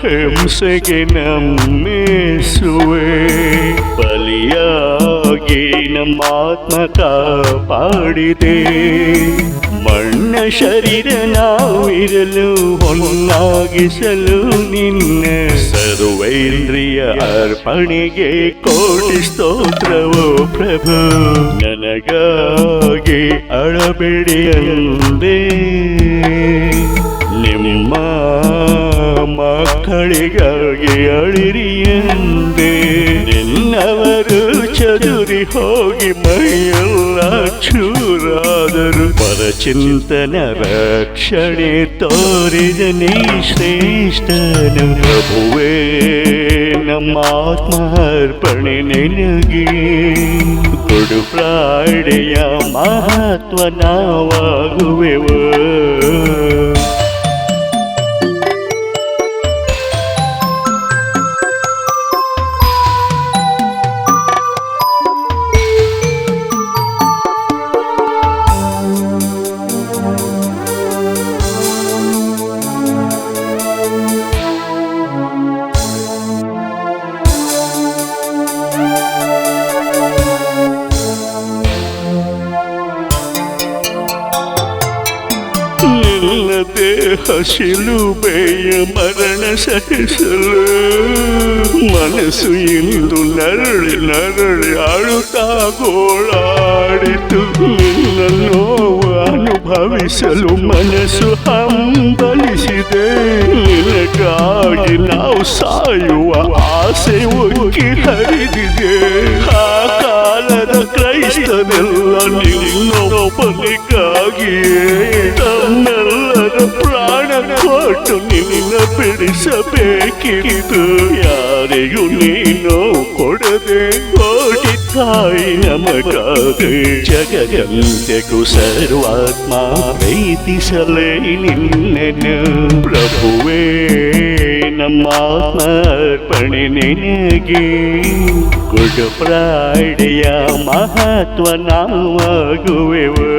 ಹಿಂಸೆಗೆ ನಮ್ಮಿಸುವೆ. ಬಲಿಯಾಗಿ ನಮ್ಮ ಆತ್ಮ ಕಾಪಾಡಿದೆ. ಮಣ್ಣ ಶರೀರ ನಾವಿರಲು ಹೊನ್ನಾಗಿಸಲು ನಿನ್ನ ಸರ್ವೇಂದ್ರಿಯ ಅರ್ಪಣೆಗೆ ಕೋಟಿ ಸ್ತೋತ್ರವೋ ಪ್ರಭು. ನನಗಾಗಿ ಅಳಬೇಡಿ ಅಂದೇ. ನಿಮ್ಮ ಮಕ್ಕಳಿಗಾಗಿ ಅಳಿರಿ ಎಂದೇ. ನಿನ್ನವರು ಚದುರಿ ಹೋಗಿ ಮೈಯೆಲ್ಲ ಚೂರಾದರು. ಪರಚಿಂತನ ರಕ್ಷಣೆ ತೋರಿದ ನೀ ಶ್ರೇಷ್ಠನು. ಪ್ರಭುವೇ, ನಮ್ಮ ಆತ್ಮಾರ್ಪಣೆ ನಿನಗೆ. ಗುಡು ಫ್ರೈಡೆಯ ಮಹತ್ವ ನಾವಾಗುವೆವು. ದೇಹ ಶಿಲುಬೆಯ ಮರಣ ಸಹಿಸಲು. ಮನಸ್ಸು ಇಂದು ನರಳಿ ನರಳಿ ಅಳುತ್ತಾ ಗೋಳಾಡಿತು. ನಿನ್ನ ನೋವು ಅನುಭವಿಸಲು ಮನಸ್ಸು ಹಂಬಲಿಸಿದೆ. ನಿನಗಾಗಿ ನಾವು ಸಾಯುವ ಆಸೆ ಉಕ್ಕಿ ಹರಿದಿದೆ. ಆ ಕಾಲದ ಕ್ರೈಸ್ತನೆಲ್ಲ ನಿನ್ನೊಬ್ಬನಿಗಾಗಿಯೇ. ತನ್ನ ಕೊಟ್ಟು ನಿನ್ನ ಬಿಡಿಸಬೇಕಿದು. ಯಾರಿಗೂ ನೀನು ಕೊಡದೆ ಕೋಟಿ ತಾಯಿ ನಮಗಾದೆ. ಜಗದಂತೆಗೂ ಸರ್ವಾತ್ಮ ಪ್ರೀತಿಸಲೇ ನಿನ್ನೆನು ಪ್ರಭುವೇ, ನಮ್ಮ ಅರ್ಪಣೆ ನಿನಗೆ. ಗುಡ್ ಫ್ರೈಡೆಯ ಮಹತ್ವ ನಾವಾಗುವೆವು.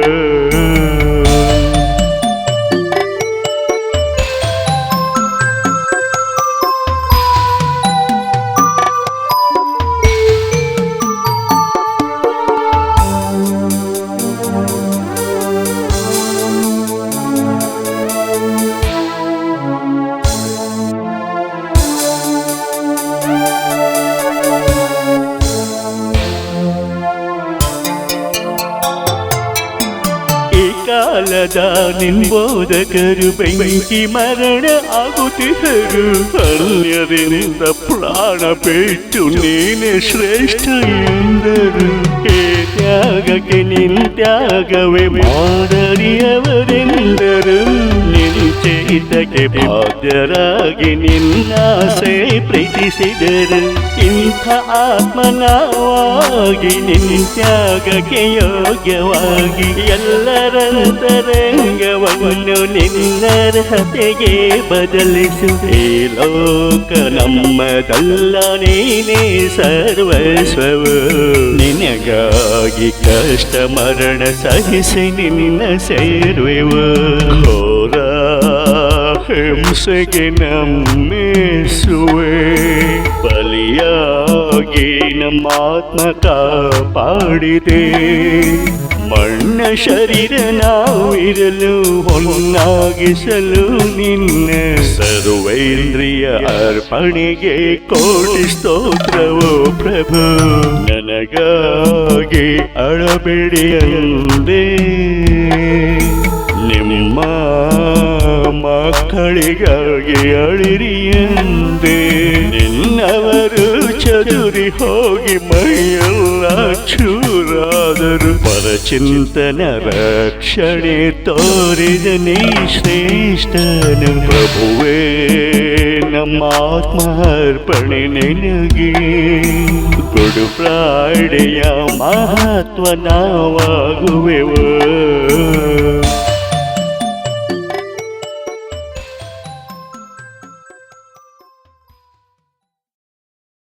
ಈ ಕಾಲದ ನಿಂಬೋದಕರು ಬೆಂಕಿ ಮರಣ ಆಗುತ್ತಿದ್ದರು ಅನ್ಯರಿಂದ ಪ್ರಾಣ ಬಿಟ್ಟು ನೀನೆ ಶ್ರೇಷ್ಠ ಎಂದರು ಹೇ ತ್ಯಾಗಕ್ಕೆ ನಿಂತ್ಯಾಗವೇ ಮಾದರಿಯವರೆಂದರು ನಿಂಚೈತಕ್ಕೆ ಬಾಧ್ಯರಾಗಿ ನಿನ್ನಾಸೆ ಪ್ರೀತಿಸಿದರು ಇಂಥ ಆತ್ಮನಾವಾಗಿ ನಿಂತ್ಯಾಗಕ್ಕೆ ಯೋಗ್ಯವಾಗಿ ಎಲ್ಲರಂತರಂಗವನ್ನು ನಿನ್ನರ್ಹತೆಗೆ ಬದಲಿಸು. ಈ ಲೋಕ ನಮ್ಮದಲ್ಲ, ನೀನೇ ಸರ್ವಸ್ವವು. ನಿನಗಾಗಿ ಕಷ್ಟ ಮರಣ ಸಹಿಸಿ ನಿನ್ನ ಸೇರುವೆವು. ಹಿಂಸೆಗೆ ನಮ್ಮಿಸುವೆ. ಬಲಿಯಾಗಿ ನಮ್ಮ ಆತ್ಮ ಕಾಪಾಡಿದೆ. ಮಣ್ಣ ಶರೀರ ನಾವಿರಲು ಹೊನ್ನಾಗಿಸಲು ನಿನ್ನ ಸರ್ವೇಂದ್ರಿಯ ಅರ್ಪಣೆಗೆ ಕೋಟಿ ಸ್ತೋತ್ರವೋ ಪ್ರಭು. ನನಗಾಗಿ ಅಳಬೇಡಿಯಂದೇ ನಿಮ್ಮ ಮಕ್ಕಳಿಗಾಗಿ ಅಳಿರಿ ಎಂದೇ. ನಿನ್ನವರು ಚದುರಿ ಹೋಗಿ ಮೈಯೆಲ್ಲ ಚೂರಾದರು ಪರಚಿಂತನ ರಕ್ಷಣೆ ತೋರಿದ ನೀ ಶ್ರೇಷ್ಠನು. ಪ್ರಭುವೇ, ನಮ್ಮ ಆತ್ಮಾರ್ಪಣೆ ನಿನಗೆ. ಕೊಡು ಫ್ರೈಡೆಯ ಮಹತ್ವ ನಾವಾಗುವೆವು.